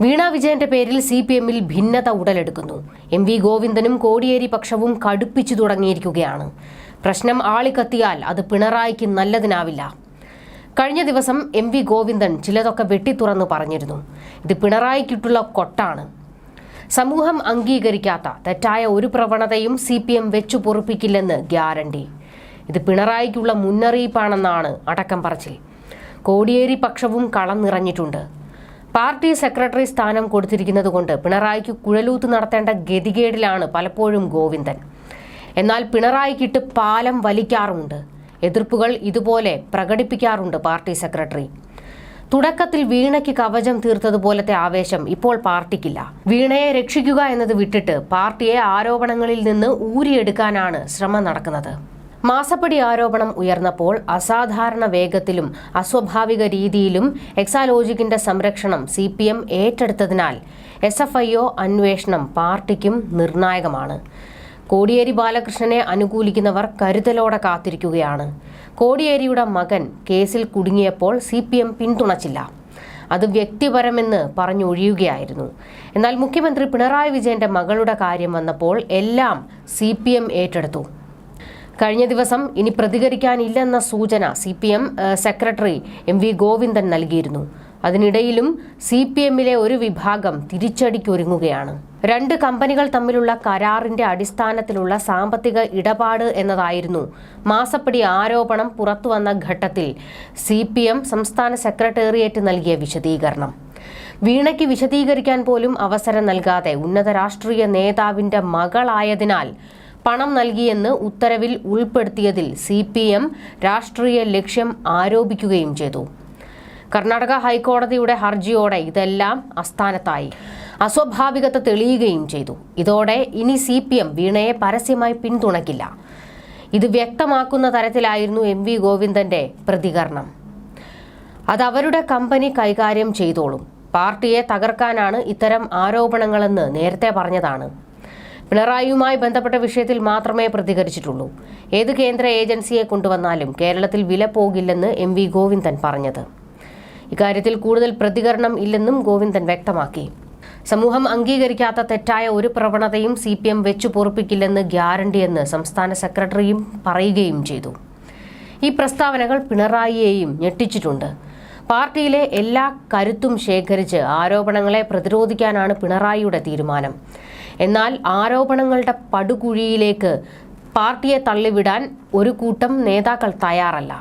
വീണ വിജയന്റെ പേരിൽ C P എമ്മിൽ ഭിന്നത ഉടലെടുക്കുന്നു. എം വി ഗോവിന്ദനും കോടിയേരി പക്ഷവും കടുപ്പിച്ചു തുടങ്ങിയിരിക്കുകയാണ്. പ്രശ്നം ആളിക്കത്തിയാൽ അത് പിണറായിക്ക് നല്ലതിനാവില്ല. കഴിഞ്ഞ ദിവസം എം വി ഗോവിന്ദൻ ചിലതൊക്കെ വെട്ടിത്തുറന്ന് പറഞ്ഞിരുന്നു. ഇത് പിണറായിക്കിട്ടുള്ള കൊട്ടാണ്. സമൂഹം അംഗീകരിക്കാത്ത തെറ്റായ ഒരു പ്രവണതയും സി പി എം വെച്ചു പൊറുപ്പിക്കില്ലെന്ന് ഗ്യാരണ്ടി. ഇത് പിണറായിക്കുള്ള മുന്നറിയിപ്പാണെന്നാണ് അടക്കം പറച്ചിൽ. കോടിയേരി പക്ഷവും കളം നിറഞ്ഞിട്ടുണ്ട് പാർട്ടി സെക്രട്ടറി സ്ഥാനം കൊടുത്തിരിക്കുന്നത് കൊണ്ട് പിണറായിക്ക് കുഴലൂത്ത് നടത്തേണ്ട ഗതികേടിലാണ് പലപ്പോഴും ഗോവിന്ദൻ. എന്നാൽ പിണറായിക്കിട്ട് പാലം വലിക്കാറുമുണ്ട്. എതിർപ്പുകൾ ഇതുപോലെ പ്രകടിപ്പിക്കാറുണ്ട് പാർട്ടി സെക്രട്ടറി. തുടക്കത്തിൽ വീണയ്ക്ക് കവചം തീർത്തതുപോലത്തെ ആവേശം ഇപ്പോൾ പാർട്ടിക്കില്ല. വീണയെ രക്ഷിക്കുക എന്നത് വിട്ടിട്ട് പാർട്ടിയെ ആരോപണങ്ങളിൽ നിന്ന് ഊരിയെടുക്കാനാണ് ശ്രമം നടക്കുന്നത്. മാസപ്പടി ആരോപണം ഉയർന്നപ്പോൾ അസാധാരണ വേഗത്തിലും അസ്വാഭാവിക രീതിയിലും എക്സാലോജിക്കിന്റെ സംരക്ഷണം സി പി എം ഏറ്റെടുത്തതിനാൽ എസ് എഫ് ഐ ഒ അന്വേഷണം പാർട്ടിക്കും നിർണായകമാണ്. കോടിയേരി ബാലകൃഷ്ണനെ അനുകൂലിക്കുന്നവർ കരുതലോടെ കാത്തിരിക്കുകയാണ്. കോടിയേരിയുടെ മകൻ കേസിൽ കുടുങ്ങിയപ്പോൾ സി പി എം പിന്തുണച്ചില്ല. അത് വ്യക്തിപരമെന്ന് പറഞ്ഞൊഴിയുകയായിരുന്നു. എന്നാൽ മുഖ്യമന്ത്രി പിണറായി വിജയന്റെ മകളുടെ കാര്യം വന്നപ്പോൾ എല്ലാം സി ഏറ്റെടുത്തു. കഴിഞ്ഞ ദിവസം ഇനി പ്രതികരിക്കാനില്ലെന്ന സൂചന C P M secretary M V Govindan നൽകിയിരുന്നു. അതിനിടയിലും സി പി എമ്മിലെ ഒരു വിഭാഗം തിരിച്ചടിക്കൊരുങ്ങുകയാണ്. രണ്ട് കമ്പനികൾ തമ്മിലുള്ള കരാറിന്റെ അടിസ്ഥാനത്തിലുള്ള സാമ്പത്തിക ഇടപാട് എന്നതായിരുന്നു മാസപ്പടി ആരോപണം പുറത്തുവന്ന ഘട്ടത്തിൽ സി പി എം സംസ്ഥാന സെക്രട്ടേറിയറ്റ് നൽകിയ വിശദീകരണം. വീണയ്ക്ക് വിശദീകരിക്കാൻ പോലും അവസരം നൽകാതെ ഉന്നത രാഷ്ട്രീയ നേതാവിന്റെ മകളായതിനാൽ പണം നൽകിയെന്ന് ഉത്തരവിൽ ഉൾപ്പെടുത്തിയതിൽ സി രാഷ്ട്രീയ ലക്ഷ്യം ആരോപിക്കുകയും ചെയ്തു. കർണാടക ഹൈക്കോടതിയുടെ ഹർജിയോടെ ഇതെല്ലാം അസ്ഥാനത്തായി അസ്വാഭാവികത തെളിയുകയും ചെയ്തു. ഇതോടെ ഇനി സി പി എം വീണയെ പരസ്യമായി പിന്തുണയ്ക്കില്ല ഇത് വ്യക്തമാക്കുന്ന തരത്തിലായിരുന്നു എം വി ഗോവിന്ദന്റെ പ്രതികരണം. അത് അവരുടെ കമ്പനി കൈകാര്യം ചെയ്തോളും. പാർട്ടിയെ തകർക്കാനാണ് ഇത്തരം ആരോപണങ്ങളെന്ന് നേരത്തെ പറഞ്ഞതാണ്. പിണറായിയുമായി ബന്ധപ്പെട്ട വിഷയത്തിൽ മാത്രമേ പ്രതികരിച്ചിട്ടുള്ളൂ. ഏത് കേന്ദ്ര ഏജൻസിയെ കൊണ്ടുവന്നാലും കേരളത്തിൽ വില പോകില്ലെന്ന് എം വി ഗോവിന്ദൻ പറഞ്ഞത്. ഇക്കാര്യത്തിൽ കൂടുതൽ പ്രതികരണം ഇല്ലെന്നും ഗോവിന്ദൻ വ്യക്തമാക്കി. സമൂഹം അംഗീകരിക്കാത്ത തെറ്റായ ഒരു പ്രവണതയും സി പി എം വെച്ചു പൊറുപ്പിക്കില്ലെന്ന് ഗ്യാരണ്ടിയെന്ന് സംസ്ഥാന സെക്രട്ടറിയും പറയുകയും ചെയ്തു. ഈ പ്രസ്താവനകൾ പിണറായിയെയും ഞെട്ടിച്ചിട്ടുണ്ട്. പാർട്ടിയിലെ എല്ലാ കരുത്തും ശേഖരിച്ച് ആരോപണങ്ങളെ പ്രതിരോധിക്കാനാണ് പിണറായിയുടെ തീരുമാനം. എന്നാൽ ആരോപണങ്ങളുടെ പടുകുഴിയിലേക്ക് പാർട്ടിയെ തള്ളിവിടാൻ ഒരു കൂട്ടം നേതാക്കൾ തയ്യാറല്ല.